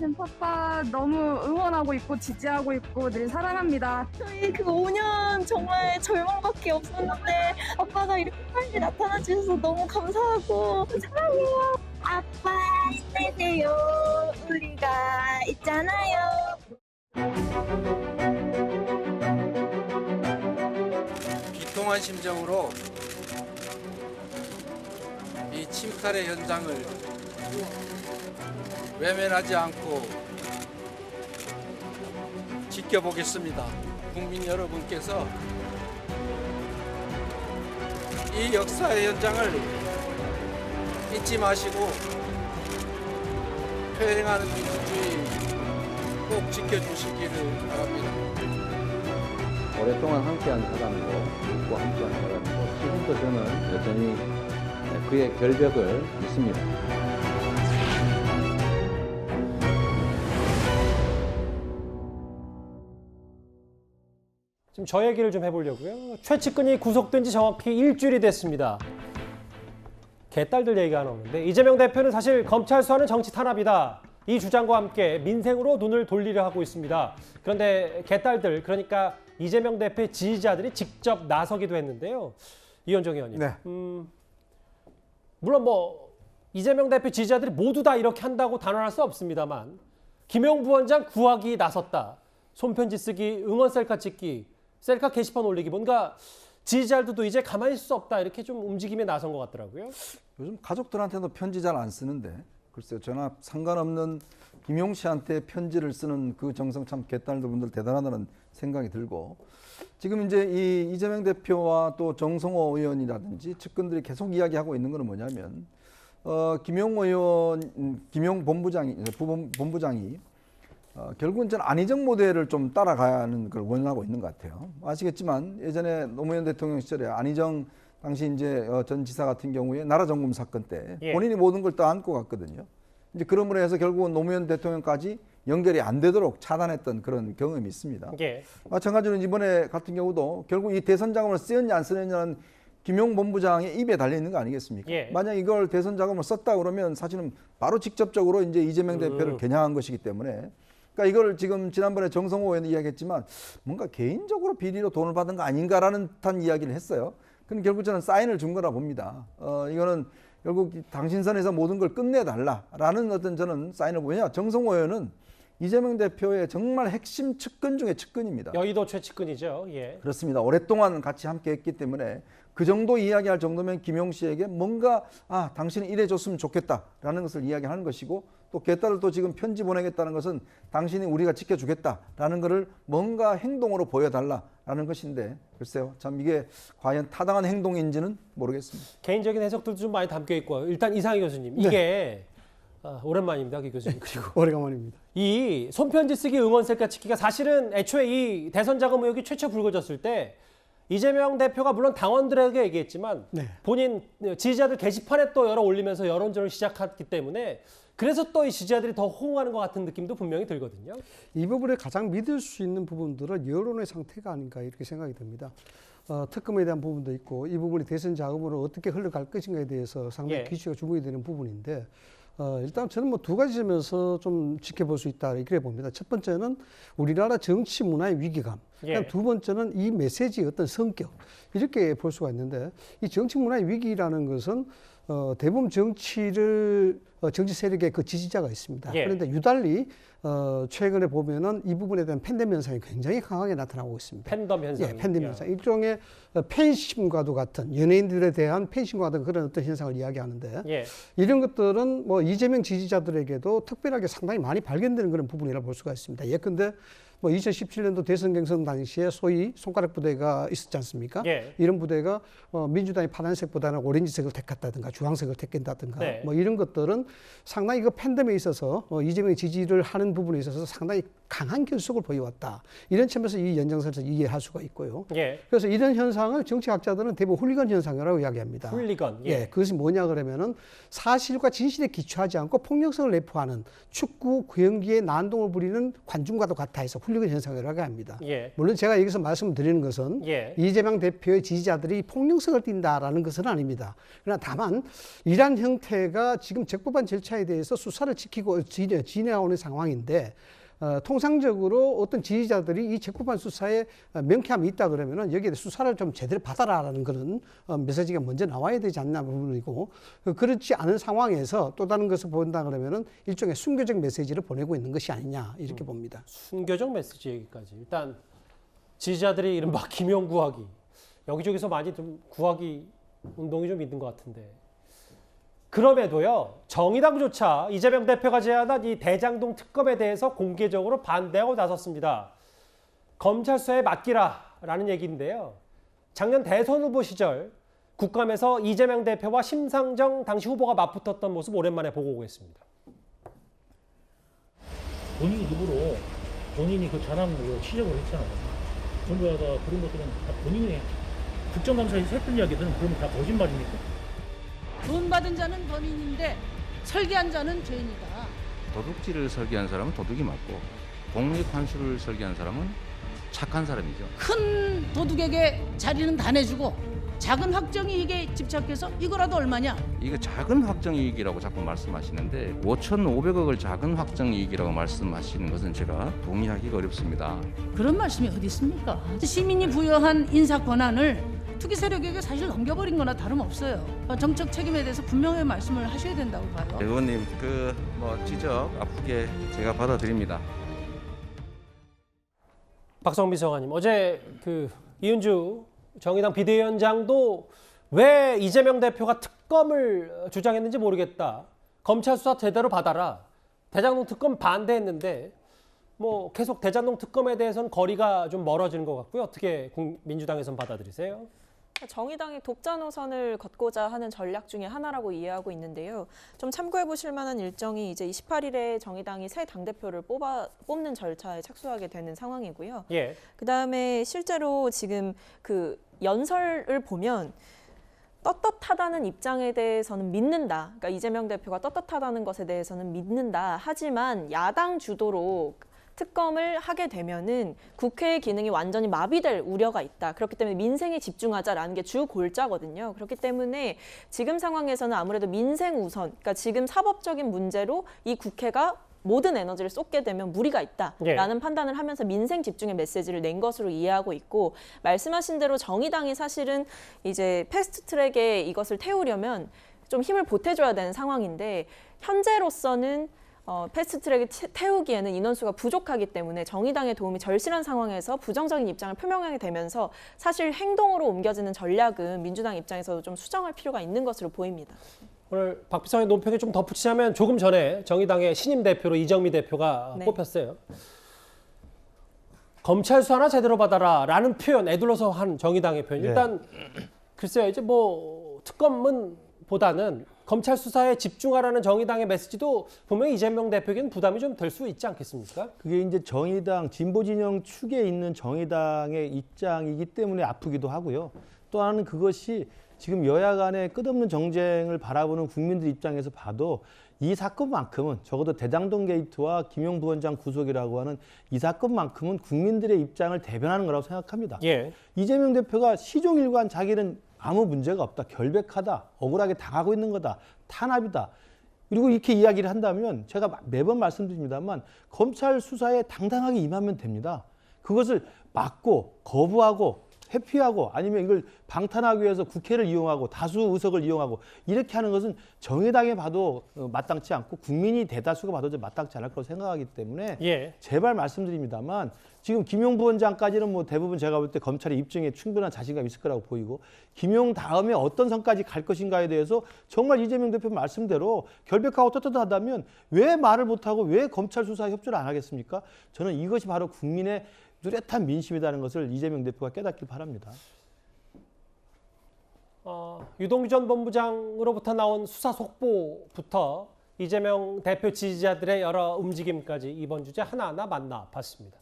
진 파파 너무 응원하고 있고 지지하고 있고 늘 사랑합니다. 저희 그 5년 정말 절망밖에 없었는데 아빠가 이렇게 빨리 나타나 주셔서 너무 감사하고 사랑해요. 아빠 힘내세요. 우리가 있잖아요. 비통한 심정으로 이 침탈의 현장을 외면하지 않고 지켜보겠습니다. 국민 여러분께서 이 역사의 현장을 잊지 마시고 퇴행하는 민주주의 꼭 지켜주시기를 바랍니다. 오랫동안 함께한 사람이고 믿고 함께한 사람이고 지금도 저는 여전히 그의 결벽을 믿습니다. 지금 저 얘기를 좀 해보려고요. 최측근이 구속된 지 정확히 일주일이 됐습니다. 개딸들 얘기가 나오는데 이재명 대표는 사실 검찰 수사는 정치 탄압이다. 이 주장과 함께 민생으로 눈을 돌리려 하고 있습니다. 그런데 개딸들 그러니까 이재명 대표의 지지자들이 직접 나서기도 했는데요. 이현정 의원님. 네. 음, 물론 뭐 이재명 대표 지지자들이 모두 다 이렇게 한다고 단언할 수 없습니다만 김용 부원장 구하기 나섰다. 손편지 쓰기, 응원 셀카 찍기, 셀카 게시판 올리기. 뭔가 지지자들도 이제 가만히 있을 수 없다. 이렇게 좀 움직임에 나선 것 같더라고요. 요즘 가족들한테도 편지 잘 안 쓰는데. 글쎄요 전화 상관없는 김용 씨한테 편지를 쓰는 그 정성 참 개딸들 분들 대단하다는 생각이 들고. 지금 이제 이 이재명 대표와 또 정성호 의원이라든지 측근들이 계속 이야기하고 있는 거는 뭐냐면 어 김용 의원 음, 김용 본부장이 부본- 본부장이 어, 결국은 전 안희정 모델을 좀 따라가는 걸 원하고 있는 것 같아요. 아시겠지만 예전에 노무현 대통령 시절에 안희정 당시 이제 어, 전 지사 같은 경우에 나라 점검 사건 때 예. 본인이 모든 걸 떠안고 갔거든요. 이제 그러므로 해서 결국은 노무현 대통령까지 연결이 안 되도록 차단했던 그런 경험이 있습니다. 예. 마찬가지로 이번에 같은 경우도 결국 이 대선 자금을 쓰였냐 안 쓰였냐는 김용 본부장의 입에 달려 있는 거 아니겠습니까? 예. 만약 이걸 대선 자금을 썼다 그러면 사실은 바로 직접적으로 이제 이재명 음. 대표를 겨냥한 것이기 때문에 그러니까 이걸 지금 지난번에 정성호 의원이 이야기했지만 뭔가 개인적으로 비리로 돈을 받은 거 아닌가라는 듯한 이야기를 했어요. 그럼 결국 저는 사인을 준 거라 봅니다. 어, 이거는 결국 당신 선에서 모든 걸 끝내달라라는 어떤 저는 사인을 보냐. 정성호 의원은 이재명 대표의 정말 핵심 측근 중에 측근입니다. 여의도 최측근이죠. 예. 그렇습니다. 오랫동안 같이 함께 했기 때문에 그 정도 이야기할 정도면 김용 씨에게 뭔가 아 당신이 이래 줬으면 좋겠다라는 것을 이야기하는 것이고 또 개딸도 지금 편지 보내겠다는 것은 당신이 우리가 지켜주겠다라는 것을 뭔가 행동으로 보여달라라는 것인데 글쎄요 참 이게 과연 타당한 행동인지는 모르겠습니다. 개인적인 해석들도 좀 많이 담겨 있고요. 일단 이상희 교수님 이게 아, 오랜만입니다, 기 교수님. 그리고 오래간만입니다. 이 손편지 쓰기 응원 셀카 찍기가 사실은 애초에 이 대선 자금 의혹이 최초 불거졌을 때 이재명 대표가 물론 당원들에게 얘기했지만 네. 본인 지지자들 게시판에 또 열어 올리면서 여론전을 시작했기 때문에 그래서 또 이 지지자들이 더 호응하는 것 같은 느낌도 분명히 들거든요. 이 부분에 가장 믿을 수 있는 부분들은 여론의 상태가 아닌가 이렇게 생각이 듭니다. 어, 특검에 대한 부분도 있고 이 부분이 대선 자금으로 어떻게 흘러갈 것인가에 대해서 상당히 예. 기초가 주목이 되는 부분인데 어, 일단 저는 뭐 두 가지 점에서 좀 지켜볼 수 있다 이렇게 봅니다. 첫 번째는 우리나라 정치 문화의 위기감. 예. 두 번째는 이 메시지의 어떤 성격 이렇게 볼 수가 있는데 이 정치 문화의 위기라는 것은 어, 대부분 정치를 어, 정치 세력의 그 지지자가 있습니다. 예. 그런데 유달리 어, 최근에 보면은 이 부분에 대한 팬덤 현상이 굉장히 강하게 나타나고 있습니다. 팬덤 현상. 예, 팬덤 현상. 일종의 어, 팬심과도 같은 연예인들에 대한 팬심과 같은 그런 어떤 현상을 이야기하는데 예. 이런 것들은 뭐 이재명 지지자들에게도 특별하게 상당히 많이 발견되는 그런 부분이라 볼 수가 있습니다. 예컨대 뭐 2017년도 대선 경선 당시에 소위 손가락 부대가 있었지 않습니까? 예. 이런 부대가 어, 민주당이 파란색보다는 오렌지색을 택했다든가 주황색을 택한다든가 네. 뭐 이런 것들은 상당히 그 팬덤에 있어서 어, 이재명 지지를 하는 부분에 있어서 상당히 강한 결속을 보여왔다. 이런 측면에서 이 연장선에서 이해할 수가 있고요. 예. 그래서 이런 현상을 정치학자들은 대부분 훌리건 현상이라고 이야기합니다. 훌리건. 예. 예, 그것이 뭐냐 그러면은 사실과 진실에 기초하지 않고 폭력성을 내포하는 축구 경기에 난동을 부리는 관중과도 같아 해서 훌리건 현상이라고 합니다. 예. 물론 제가 여기서 말씀드리는 것은 예. 이재명 대표의 지지자들이 폭력성을 띈다라는 것은 아닙니다. 그러나 다만 이러한 형태가 지금 적법한 절차에 대해서 수사를 지키고 진행, 진행하는 상황인데 어, 통상적으로 어떤 지지자들이 이 적법한 수사에 어, 명쾌함이 있다 그러면은 여기에 수사를 좀 제대로 받아라라는 그런 어, 메시지가 먼저 나와야 되지 않나 부분이고 어, 그렇지 않은 상황에서 또 다른 것을 본다 그러면은 일종의 순교적 메시지를 보내고 있는 것이 아니냐 이렇게 봅니다. 순교적 메시지 얘기까지. 일단 지지자들이 이른바 김용 구하기 여기저기서 많이 좀 구하기 운동이 좀 있는 것 같은데 그럼에도요 정의당조차 이재명 대표가 제안한 이 대장동 특검에 대해서 공개적으로 반대하고 나섰습니다. 검찰 수사에 맡기라라는 얘기인데요. 작년 대선 후보 시절 국감에서 이재명 대표와 심상정 당시 후보가 맞붙었던 모습 오랜만에 보고 오겠습니다. 본인 입으로 본인이 그 자랑으로 지적을 했잖아요. 전부 다 그런 것들은 다 본인이 국정감사에서 했던 이야기들은 그러면 다 거짓말입니까? 돈 받은 자는 범인인데 설계한 자는 죄인이다. 도둑질을 설계한 사람은 도둑이 맞고 공익 환수를 설계한 사람은 착한 사람이죠. 큰 도둑에게 자리는 다 내주고 작은 확정 이익에 집착해서 이거라도 얼마냐? 이거 작은 확정 이익이라고 자꾸 말씀하시는데 5,500억을 작은 확정 이익이라고 말씀하시는 것은 제가 동의하기가 어렵습니다. 그런 말씀이 어디 있습니까? 시민이 부여한 인사 권한을 투기 세력에게 사실 넘겨버린 거나 다름없어요. 정책 책임에 대해서 분명히 말씀을 하셔야 된다고 봐요. 의원님 그 뭐 지적 아프게 제가 받아들입니다. 박성미 서관님 어제 그 이은주 정의당 비대위원장도 왜 이재명 대표가 특검을 주장했는지 모르겠다. 검찰 수사 제대로 받아라. 대장동 특검 반대했는데 뭐 계속 대장동 특검에 대해서는 거리가 좀 멀어지는 것 같고요. 어떻게 국- 민주당에선 받아들이세요? 정의당이 독자 노선을 걷고자 하는 전략 중에 하나라고 이해하고 있는데요. 좀 참고해 보실 만한 일정이 이제 28일에 정의당이 새 당대표를 뽑아, 뽑는 절차에 착수하게 되는 상황이고요. 예. 그다음에 실제로 지금 그 연설을 보면 떳떳하다는 입장에 대해서는 믿는다. 그러니까 이재명 대표가 떳떳하다는 것에 대해서는 믿는다. 하지만 야당 주도로 특검을 하게 되면은 국회의 기능이 완전히 마비될 우려가 있다. 그렇기 때문에 민생에 집중하자라는 게 주 골자거든요. 그렇기 때문에 지금 상황에서는 아무래도 민생 우선, 그러니까 지금 사법적인 문제로 이 국회가 모든 에너지를 쏟게 되면 무리가 있다라는 예. 판단을 하면서 민생 집중의 메시지를 낸 것으로 이해하고 있고 말씀하신 대로 정의당이 사실은 이제 패스트 트랙에 이것을 태우려면 좀 힘을 보태줘야 되는 상황인데 현재로서는 어, 패스트트랙에 태- 태우기에는 인원수가 부족하기 때문에 정의당의 도움이 절실한 상황에서 부정적인 입장을 표명하게 되면서 사실 행동으로 옮겨지는 전략은 민주당 입장에서도 좀 수정할 필요가 있는 것으로 보입니다. 오늘 박 비서의 논평에 좀 덧붙이자면 조금 전에 정의당의 신임 대표로 이정미 대표가 네. 뽑혔어요. 검찰 수사나 제대로 받아라라는 표현 애둘러서 한 정의당의 표현. 네. 일단 글쎄요 이제 뭐 특검은 보다는 검찰 수사에 집중하라는 정의당의 메시지도 분명히 이재명 대표에게는 부담이 좀 될 수 있지 않겠습니까? 그게 이제 정의당 진보 진영 축에 있는 정의당의 입장이기 때문에 아프기도 하고요. 또 하나는 그것이 지금 여야 간의 끝없는 정쟁을 바라보는 국민들 입장에서 봐도 이 사건만큼은 적어도 대장동 게이트와 김용 부원장 구속이라고 하는 이 사건만큼은 국민들의 입장을 대변하는 거라고 생각합니다. 예. 이재명 대표가 시종일관 자기는 아무 문제가 없다, 결백하다, 억울하게 당하고 있는 거다, 탄압이다. 그리고 이렇게 이야기를 한다면 제가 매번 말씀드립니다만 검찰 수사에 당당하게 임하면 됩니다. 그것을 막고 거부하고 회피하고 아니면 이걸 방탄하기 위해서 국회를 이용하고 다수 의석을 이용하고 이렇게 하는 것은 정의당에 봐도 어, 마땅치 않고 국민이 대다수가 봐도 마땅치 않을 거라고 생각하기 때문에 예. 제발 말씀드립니다만 지금 김용 부원장까지는 뭐 대부분 제가 볼 때 검찰의 입증에 충분한 자신감 이 있을 거라고 보이고 김용 다음에 어떤 선까지 갈 것인가에 대해서 정말 이재명 대표 말씀대로 결백하고 떳떳하다면 왜 말을 못하고 왜 검찰 수사에 협조를 안 하겠습니까? 저는 이것이 바로 국민의 뚜렷한 민심이라는 것을 이재명 대표가 깨닫길 바랍니다. 어, 유동규 전 본부장으로부터 나온 수사 속보부터 이재명 대표 지지자들의 여러 움직임까지 이번 주제 하나하나 만나봤습니다.